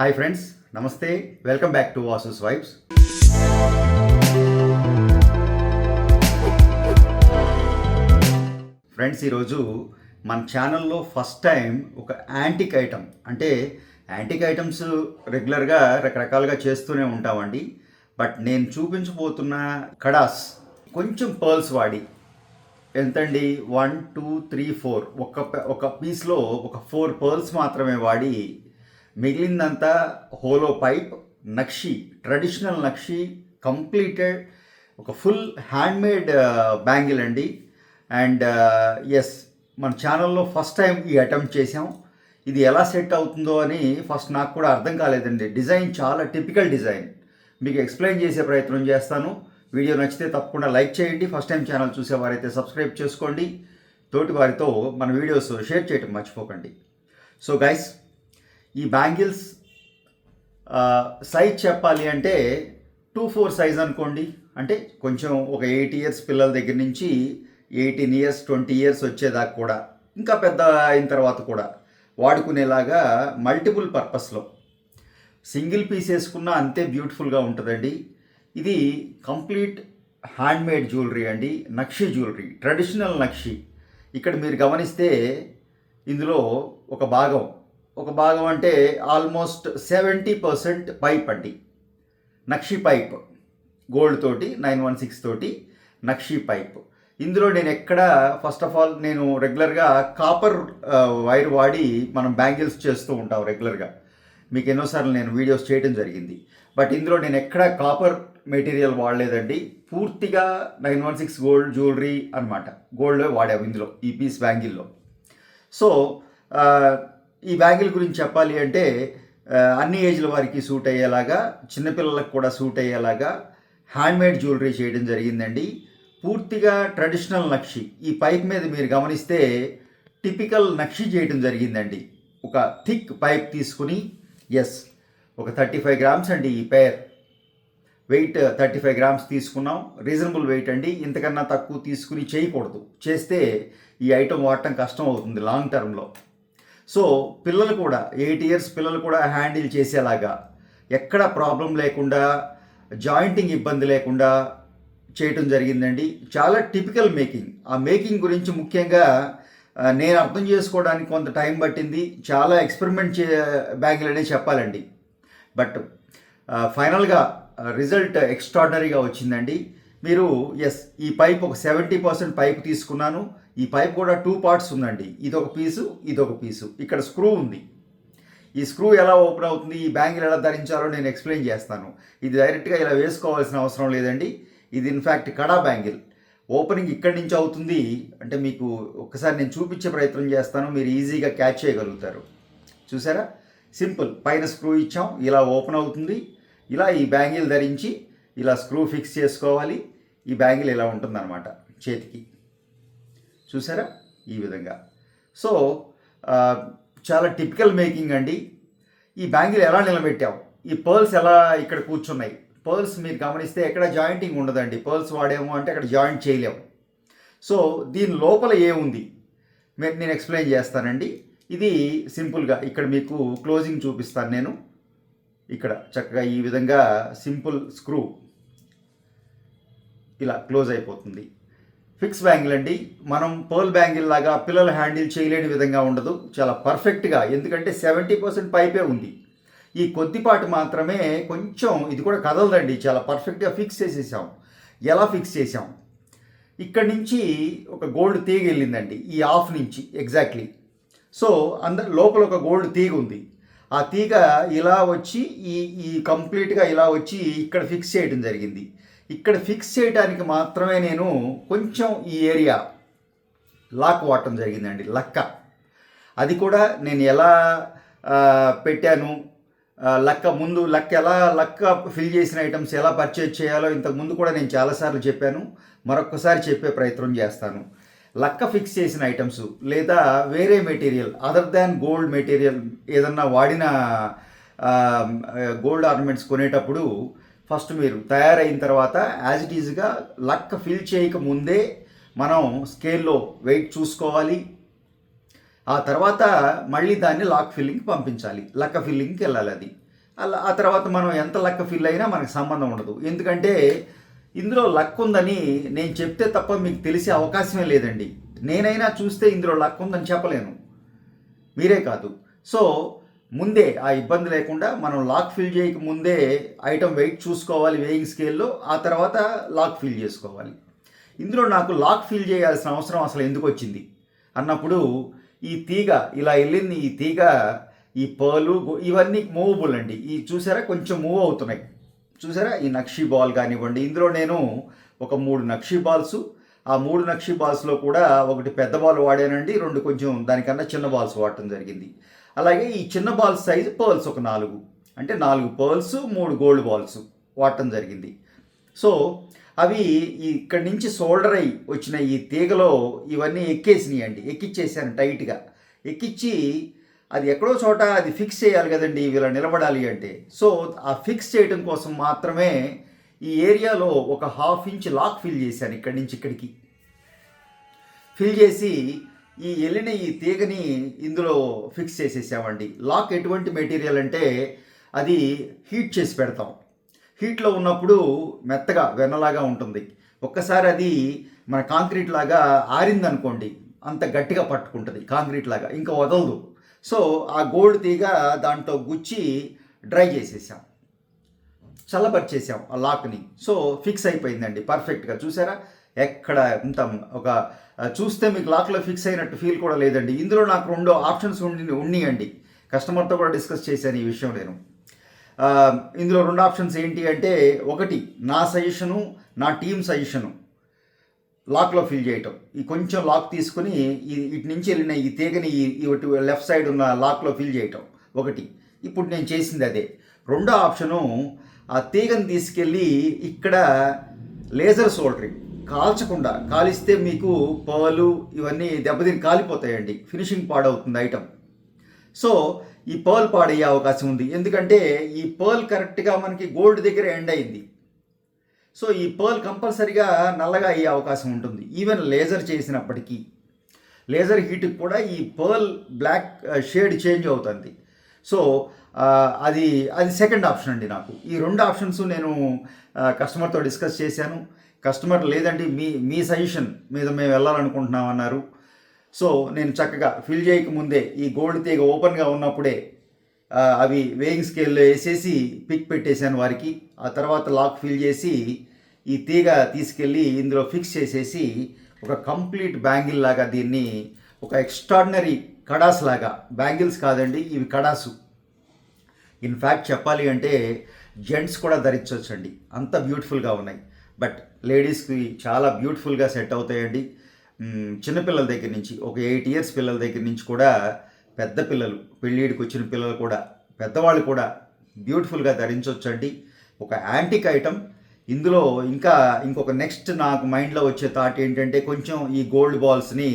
Hi friends నమస్తే. Welcome back to vases vibes. Friends ఈరోజు మన ఛానల్లో ఫస్ట్ టైం ఒక యాంటిక్ ఐటమ్ అంటే యాంటిక్ ఐటమ్స్ రెగ్యులర్గా రకరకాలుగా చేస్తూనే ఉంటామండి. బట్ నేను చూపించబోతున్న కడాస్ కొంచెం పర్ల్స్ వాడి. ఎంతండి? One two three four. ఒక ప- ఒక పీస్లో ఒక ఫోర్ పర్ల్స్ మాత్రమే వాడి మిగిలిందంతా హోలో పైప్ నక్షి ట్రెడిషనల్ నక్షి కంప్లీటెడ్ ఒక ఫుల్ హ్యాండ్మేడ్ బ్యాంగిల్ అండి. అండ్ ఎస్ మన ఛానల్లో ఫస్ట్ టైం ఈ అటెంప్ట్ చేసాం ఇది ఎలా సెట్ అవుతుందో అని ఫస్ట్ నాకు కూడా అర్థం కాలేదండి. డిజైన్ చాలా టిపికల్ డిజైన్. మీకు ఎక్స్ప్లెయిన్ చేసే ప్రయత్నం చేస్తాను. వీడియో నచ్చితే తప్పకుండా లైక్ చేయండి. ఫస్ట్ టైం ఛానల్ చూసేవారైతే సబ్స్క్రైబ్ చేసుకోండి. తోటి వారితో మన వీడియోస్ షేర్ చేయటం మర్చిపోకండి. సో గైస్ ఈ బ్యాంగిల్స్ సైజ్ చెప్పాలి అంటే టూ ఫోర్ సైజ్ అనుకోండి. అంటే కొంచెం ఒక ఎయిట్ ఇయర్స్ పిల్లల దగ్గర నుంచి ఎయిటీన్ ఇయర్స్ ట్వంటీ ఇయర్స్ వచ్చేదాకా కూడా. ఇంకా పెద్ద అయిన తర్వాత కూడా వాడుకునేలాగా మల్టిపుల్ పర్పస్లో సింగిల్ పీస్ వేసుకున్నా అంతే బ్యూటిఫుల్గా ఉంటుందండి. ఇది కంప్లీట్ హ్యాండ్మేడ్ జ్యువెలరీ అండి. నక్షి జ్యువెలరీ ట్రెడిషనల్ నక్షి. ఇక్కడ మీరు గమనిస్తే ఇందులో ఒక భాగం ఒక భాగం అంటే ఆల్మోస్ట్ సెవెంటీ పర్సెంట్ పైప్ అండి. నక్షి పైప్ గోల్డ్ తోటి నైన్ వన్ సిక్స్ తోటి నక్షి పైప్. ఇందులో నేను ఎక్కడ ఫస్ట్ ఆఫ్ ఆల్ నేను రెగ్యులర్గా కాపర్ వైర్ వాడి మనం బ్యాంగిల్స్ చేస్తూ ఉంటాం రెగ్యులర్గా. మీకు ఎన్నోసార్లు నేను వీడియోస్ చేయడం జరిగింది. బట్ ఇందులో నేను ఎక్కడ కాపర్ మెటీరియల్ వాడలేదండి. పూర్తిగా nine one six gold jewellery అనమాట గోల్డ్ వాడాము ఇందులో ఈ పీస్ బ్యాంగిల్లో. సో ఈ బ్యాగుల గురించి చెప్పాలి అంటే అన్ని ఏజ్ల వారికి సూట్ అయ్యేలాగా చిన్నపిల్లలకు కూడా సూట్ అయ్యేలాగా హ్యాండ్మేడ్ జ్యువెలరీ చేయడం జరిగిందండి. పూర్తిగా ట్రెడిషనల్ నక్షి. ఈ పైప్ మీద మీరు గమనిస్తే టిపికల్ నక్షి చేయడం జరిగిందండి. ఒక థిక్ పైప్ తీసుకుని ఎస్ ఒక థర్టీ ఫైవ్ గ్రామ్స్ అండి ఈ pair. Weight thirty five grams తీసుకున్నాం. రీజనబుల్ వెయిట్ అండి. ఇంతకన్నా తక్కువ తీసుకుని చేయకూడదు. చేస్తే ఈ ఐటెం వాడటం కష్టం అవుతుంది లాంగ్ టర్మ్లో. సో పిల్లలు కూడా ఎయిట్ ఇయర్స్ పిల్లలు కూడా హ్యాండిల్ చేసేలాగా ఎక్కడ ప్రాబ్లం లేకుండా జాయింటింగ్ ఇబ్బంది లేకుండా చేయటం జరిగిందండి. చాలా టిపికల్ మేకింగ్. ఆ మేకింగ్ గురించి ముఖ్యంగా నేను అర్థం చేసుకోవడానికి కొంత టైం పట్టింది. చాలా ఎక్స్పెరిమెంట్ చే బ్యాగులనే చెప్పాలండి. బట్ ఫైనల్గా రిజల్ట్ ఎక్స్ట్రాడనరీగా వచ్చిందండి. మీరు ఎస్ ఈ పైప్ ఒక సెవెంటీ పర్సెంట్ పైప్ తీసుకున్నాను. ఈ పైప్ కూడా టూ పార్ట్స్ ఉందండి. ఇదొక పీసు ఇదొక పీసు. ఇక్కడ స్క్రూ ఉంది. ఈ స్క్రూ ఎలా ఓపెన్ అవుతుంది ఈ బ్యాంగిల్ ఎలా ధరించాలో నేను ఎక్స్ప్లెయిన్ చేస్తాను. ఇది డైరెక్ట్గా ఇలా వేసుకోవాల్సిన అవసరం లేదండి. ఇది ఇన్ఫ్యాక్ట్ కడా బ్యాంగిల్. ఓపెనింగ్ ఇక్కడి నుంచి అవుతుంది. అంటే మీకు ఒక్కసారి నేను చూపించే ప్రయత్నం చేస్తాను. మీరు ఈజీగా క్యాచ్ చేయగలుగుతారు. చూసారా? సింపుల్. పైన స్క్రూ ఇచ్చాం. ఇలా ఓపెన్ అవుతుంది. ఇలా ఈ బ్యాంగిల్ ధరించి ఇలా స్క్రూ ఫిక్స్ చేసుకోవాలి. ఈ బ్యాంగిల్ ఇలా ఉంటుందన్నమాట చేతికి. చూసారా? ఈ విధంగా. సో చాలా టిపికల్ మేకింగ్ అండి. ఈ బ్యాంగిల్ ఎలా నిలబెట్టావు? ఈ పర్ల్స్ ఎలా ఇక్కడ కూర్చున్నాయి? పర్ల్స్ మీరు గమనిస్తే ఎక్కడ జాయింటింగ్ ఉండదండి. పర్ల్స్ వాడేమో అంటే అక్కడ జాయింట్ చేయలేము. సో దీని లోపల ఏముంది? మీరు నేను ఎక్స్ప్లెయిన్ చేస్తానండి. ఇది సింపుల్గా ఇక్కడ మీకు క్లోజింగ్ చూపిస్తాను నేను. ఇక్కడ చక్కగా ఈ విధంగా సింపుల్ స్క్రూ ఇలా క్లోజ్ అయిపోతుంది. ఫిక్స్ బ్యాంగిల్ అండి. మనం పర్ల్ బ్యాంగిల్ లాగా పిల్లలు హ్యాండిల్ చేయలేని విధంగా ఉండదు. చాలా పర్ఫెక్ట్గా ఎందుకంటే సెవెంటీ పర్సెంట్ పైపే ఉంది. ఈ కొద్దిపాటి మాత్రమే కొంచెం ఇది కూడా కదలదండి. చాలా పర్ఫెక్ట్గా ఫిక్స్ చేసేసాం. ఎలా ఫిక్స్ చేసాం? ఇక్కడ నుంచి ఒక గోల్డ్ తీగ వెళ్ళిందండి. ఈ ఆఫ్ నుంచి ఎగ్జాక్ట్లీ సో అంద లోపల ఒక గోల్డ్ తీగ ఉంది. ఆ తీగ ఇలా వచ్చి ఈ ఈ కంప్లీట్గా ఇలా వచ్చి ఇక్కడ ఫిక్స్ చేయడం జరిగింది. ఇక్కడ ఫిక్స్ చేయడానికి మాత్రమే నేను కొంచెం ఈ ఏరియా లాక్ వాడటం జరిగిందండి లక్క. అది కూడా నేను ఎలా పెట్టాను లక్క ముందు లక్క ఎలా లక్క ఫిల్ చేసిన ఐటమ్స్ ఎలా పర్చేజ్ చేయాలో ఇంతకు ముందు కూడా నేను చాలాసార్లు చెప్పాను మరొకసారి చెప్పే ప్రయత్నం చేస్తాను. లక్క ఫిక్స్ చేసిన ఐటమ్స్ లేదా వేరే material other than gold material ఏదన్నా వాడిన గోల్డ్ ఆర్నమెంట్స్ కొనేటప్పుడు ఫస్ట్ మీరు తయారైన తర్వాత యాజ్ ఇట్ ఈజ్గా లక్క ఫిల్ చేయక ముందే మనం స్కేల్లో వెయిట్ చూసుకోవాలి. ఆ తర్వాత మళ్ళీ దాన్ని లాక్ ఫిల్లింగ్ పంపించాలి. లక్క ఫిల్లింగ్కి వెళ్ళాలి అది. అలా ఆ తర్వాత మనం ఎంత లక్క ఫిల్ అయినా మనకు సంబంధం ఉండదు. ఎందుకంటే ఇందులో లక్ ఉందని నేను చెప్తే తప్ప మీకు తెలిసే అవకాశమే లేదండి. నేనైనా చూస్తే ఇందులో లక్ ఉందని చెప్పలేను. మీరే కాదు. సో ముందే ఆ ఇబ్బంది లేకుండా మనం లాక్ ఫిల్ చేయక ముందే ఐటమ్ వెయిట్ చూసుకోవాలి వేయింగ్ స్కేల్లో ఆ తర్వాత లాక్ ఫిల్ చేసుకోవాలి. ఇందులో నాకు లాక్ ఫిల్ చేయాల్సిన అవసరం అసలు ఎందుకు వచ్చింది? అన్నప్పుడు ఈ తీగ ఇలా వెళ్ళింది ఈ తీగ ఈ పర్లు ఇవన్నీ మూవబుల్ అండి. ఈ చూసారా? కొంచెం మూవ్ అవుతున్నాయి. చూసారా? ఈ నక్షి బాల్ కానివ్వండి. ఇందులో నేను ఒక మూడు నక్షీ బాల్స్ ఆ మూడు నక్షీ బాల్స్లో కూడా ఒకటి పెద్ద బాల్ వాడానండి. రెండు కొంచెం దానికన్నా చిన్న బాల్స్ వాడటం జరిగింది. అలాగే ఈ చిన్న బాల్స్ సైజు పర్ల్స్ ఒక నాలుగు. అంటే నాలుగు పర్ల్స్ మూడు గోల్డ్ బాల్స్ వాడటం జరిగింది. సో అవి ఇక్కడి నుంచి సోల్డర్ అయి వచ్చిన ఈ తీగలో ఇవన్నీ ఎక్కేసినాయి అండి ఎక్కిచ్చేసాను టైట్గా. ఎక్కిచ్చి అది ఎక్కడో చోట అది ఫిక్స్ చేయాలి కదండి ఇలా నిలబడాలి అంటే. సో ఆ ఫిక్స్ చేయడం కోసం మాత్రమే ఈ ఏరియాలో ఒక హాఫ్ ఇంచ్ లాక్ ఫిల్ చేశాను ఇక్కడి నుంచి ఇక్కడికి. ఫిల్ చేసి ఈ వెళ్ళిన ఈ తీగని ఇందులో ఫిక్స్ చేసేసామండి. లాక్ ఎటువంటి మెటీరియల్ అంటే అది హీట్ చేసి పెడతాం. హీట్లో ఉన్నప్పుడు మెత్తగా వెన్నలాగా ఉంటుంది. ఒక్కసారి అది మన కాంక్రీట్ లాగా ఆరిందనుకోండి అంత గట్టిగా పట్టుకుంటుంది కాంక్రీట్ లాగా ఇంకా వదలదు. సో ఆ గోల్డ్ తీగ దాంట్లో గుచ్చి డ్రై చేసేసాం. చల్లబరిచేసాం ఆ లాక్ని సో ఫిక్స్ అయిపోయిందండి పర్ఫెక్ట్గా చూసారా? ఎక్కడ ఇంత ఒక చూస్తే మీకు లాక్లో ఫిక్స్ అయినట్టు ఫీల్ కూడా లేదండి. ఇందులో నాకు రెండు ఆప్షన్స్ ఉండి ఉన్నాయండి. కస్టమర్తో కూడా డిస్కస్ చేశాను ఈ విషయం నేను. ఇందులో రెండు ఆప్షన్స్ ఏంటి అంటే ఒకటి నా సజెషను నా టీమ్ సజెషను లాక్లో ఫిల్ చేయటం. ఈ కొంచెం లాక్ తీసుకుని ఇటు నుంచి వెళ్ళిన ఈ తీగని ఈ- ఇటు లెఫ్ట్ సైడ్ ఉన్న లాక్లో ఫిల్ చేయటం. ఒకటి ఇప్పుడు నేను చేసింది అదే. రెండో ఆప్షను ఆ తీగని తీసుకెళ్ళి ఇక్కడ లేజర్ సోల్డరింగ్. కాల్చకుండా కాలిస్తే మీకు పర్లు ఇవన్నీ దెబ్బతిని కాలిపోతాయండి. ఫినిషింగ్ పాడవుతుంది ఐటమ్. సో ఈ పర్ల్ పాడయ్యే అవకాశం ఉంది. ఎందుకంటే ఈ పర్ల్ కరెక్ట్గా మనకి గోల్డ్ దగ్గర ఎండ్ అయింది. సో ఈ పర్ల్ కంపల్సరిగా నల్లగా అయ్యే అవకాశం ఉంటుంది. ఈవెన్ లేజర్ చేసినప్పటికీ. లేజర్ హీట్కి కూడా ఈ పర్ల్ బ్లాక్ షేడ్ చేంజ్ అవుతుంది. సో అది అది సెకండ్ ఆప్షన్ అండి నాకు. ఈ రెండు ఆప్షన్స్ నేను కస్టమర్తో డిస్కస్ చేశాను. కస్టమర్ లేదండి మీ మీ సజెషన్ మీద మేము వెళ్ళాలనుకుంటున్నాం అన్నారు సో నేను చక్కగా ఫిల్ చేయక ముందే ఈ గోల్డ్ తీగ ఓపెన్గా ఉన్నప్పుడే అవి వేయింగ్ స్కేల్లో వేసేసి పిక్ పెట్టేశాను వారికి. ఆ తర్వాత లాక్ ఫిల్ చేసి ఈ తీగ తీసుకెళ్ళి ఇందులో ఫిక్స్ చేసేసి ఒక కంప్లీట్ బ్యాంగిల్ లాగా దీన్ని ఒక ఎక్స్ట్రాడినరీ కడాస్ లాగా బ్యాంగిల్స్ కాదండి ఇవి కడాసు. ఇన్ఫ్యాక్ట్ చెప్పాలి అంటే జెంట్స్ కూడా ధరించవచ్చండి అంత బ్యూటిఫుల్గా ఉన్నాయి. బట్ లేడీస్కి చాలా బ్యూటిఫుల్గా సెట్ అవుతాయండి. చిన్నపిల్లల దగ్గర నుంచి ఒక ఎయిట్ ఇయర్స్ పిల్లల దగ్గర నుంచి కూడా పెద్ద పిల్లలు పెళ్ళిడికి వచ్చిన పిల్లలు కూడా పెద్దవాళ్ళు కూడా బ్యూటిఫుల్గా ధరించవచ్చండి ఒక యాంటిక్ ఐటమ్. ఇందులో ఇంకా ఇంకొక నెక్స్ట్ నాకు మైండ్లో వచ్చే థాట్ ఏంటంటే కొంచెం ఈ గోల్డ్ బాల్స్ని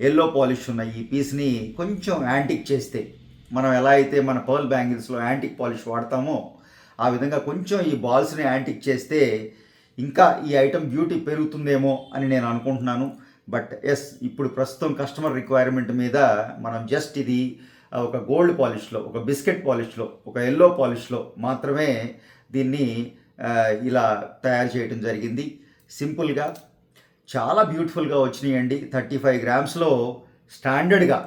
ఎల్లో పాలిష్ ఉన్న ఈ పీస్ని కొంచెం యాంటిక్ చేస్తే మనం ఎలా అయితే మన పర్ల్ బ్యాంగిల్స్లో యాంటిక్ పాలిష్ వాడతామో ఆ విధంగా కొంచెం ఈ బాల్స్ని యాంటిక్ చేస్తే ఇంకా ఈ ఐటమ్ బ్యూటీ పెరుగుతుందేమో అని నేను అనుకుంటున్నాను. బట్ ఎస్ ఇప్పుడు ప్రస్తుతం కస్టమర్ రిక్వైర్మెంట్ మీద మనం జస్ట్ ఇది ఒక గోల్డ్ పాలిష్లో ఒక బిస్కెట్ పాలిష్లో ఒక ఎల్లో పాలిష్లో మాత్రమే దీన్ని ఇలా తయారు చేయడం జరిగింది. సింపుల్గా చాలా బ్యూటిఫుల్గా వచ్చినాయండి. థర్టీ ఫైవ్ గ్రామ్స్లో స్టాండర్డ్గా.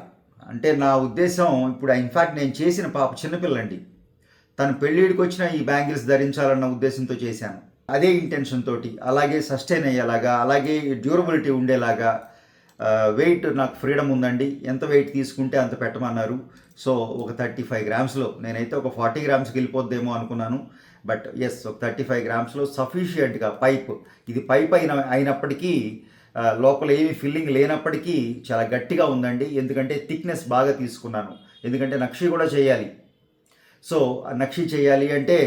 అంటే నా ఉద్దేశం ఇప్పుడు ఇన్ఫ్యాక్ట్ నేను చేసిన పాప చిన్నపిల్లండి. తను పెళ్ళిడికి వచ్చిన ఈ బ్యాంగిల్స్ ధరించాలన్న ఉద్దేశంతో చేశాను. అదే ఇంటెన్షన్ తోటి అలాగే సస్టైన్ అయ్యేలాగా అలాగే డ్యూరబిలిటీ ఉండేలాగా వెయిట్ నాకు ఫ్రీడమ్ ఉందండి. ఎంత వెయిట్ తీసుకుంటే అంత పెట్టమన్నారు. సో ఒక థర్టీ ఫైవ్ గ్రామ్స్లో నేనైతే ఒక ఫార్టీ గ్రామ్స్కి వెళ్ళిపోద్దేమో అనుకున్నాను. బట్ ఎస్ ఒక థర్టీ ఫైవ్ గ్రామ్స్లో సఫిషియెంట్గా పైప్ ఇది పైప్ అయిన అయినప్పటికీ లోపల ఏమి ఫిల్లింగ్ లేనప్పటికీ చాలా గట్టిగా ఉందండి. ఎందుకంటే థిక్నెస్ బాగా తీసుకున్నాను. ఎందుకంటే నక్షి కూడా చేయాలి. సో ఆ నక్షి చేయాలి అంటే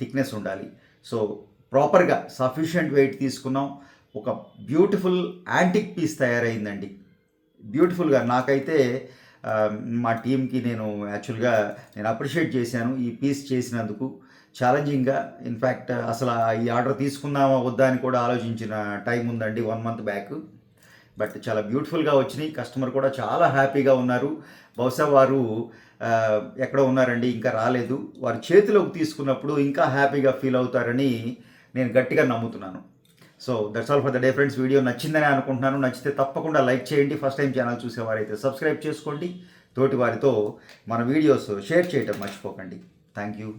థిక్నెస్ ఉండాలి. సో ప్రాపర్గా సఫిషియంట్ వెయిట్ తీసుకున్నాం. ఒక బ్యూటిఫుల్ యాంటిక్ పీస్ తయారైందండి. బ్యూటిఫుల్గా నాకైతే మా టీంకి నేను యాక్చువల్గా నేను అప్రిషియేట్ చేశాను ఈ పీస్ చేసినందుకు. ఛాలెంజింగ్గా ఇన్ఫ్యాక్ట్ అసలు ఈ ఆర్డర్ తీసుకుందామా వద్దా అని కూడా ఆలోచించిన టైం ఉందండి వన్ మంత్ బ్యాక్. బట్ చాలా బ్యూటిఫుల్గా వచ్చినాయి. కస్టమర్ కూడా చాలా హ్యాపీగా ఉన్నారు. బహుశా వారు ఎక్కడ ఎక్కడో ఉన్నారండి ఇంకా రాలేదు. వారి చేతిలోకి తీసుకున్నప్పుడు ఇంకా హ్యాపీగా ఫీల్ అవుతారని నేను గట్టిగా నమ్ముతున్నాను. So that's all for the day friends video నచ్చిందని అనుకుంటున్నాను. నచ్చితే తప్పకుండా లైక్ చేయండి. ఫస్ట్ టైం ఛానల్ చూసేవారైతే సబ్స్క్రైబ్ చేసుకోండి. తోటి వారితో మన వీడియోస్ షేర్ చేయటం మర్చిపోకండి. Thank you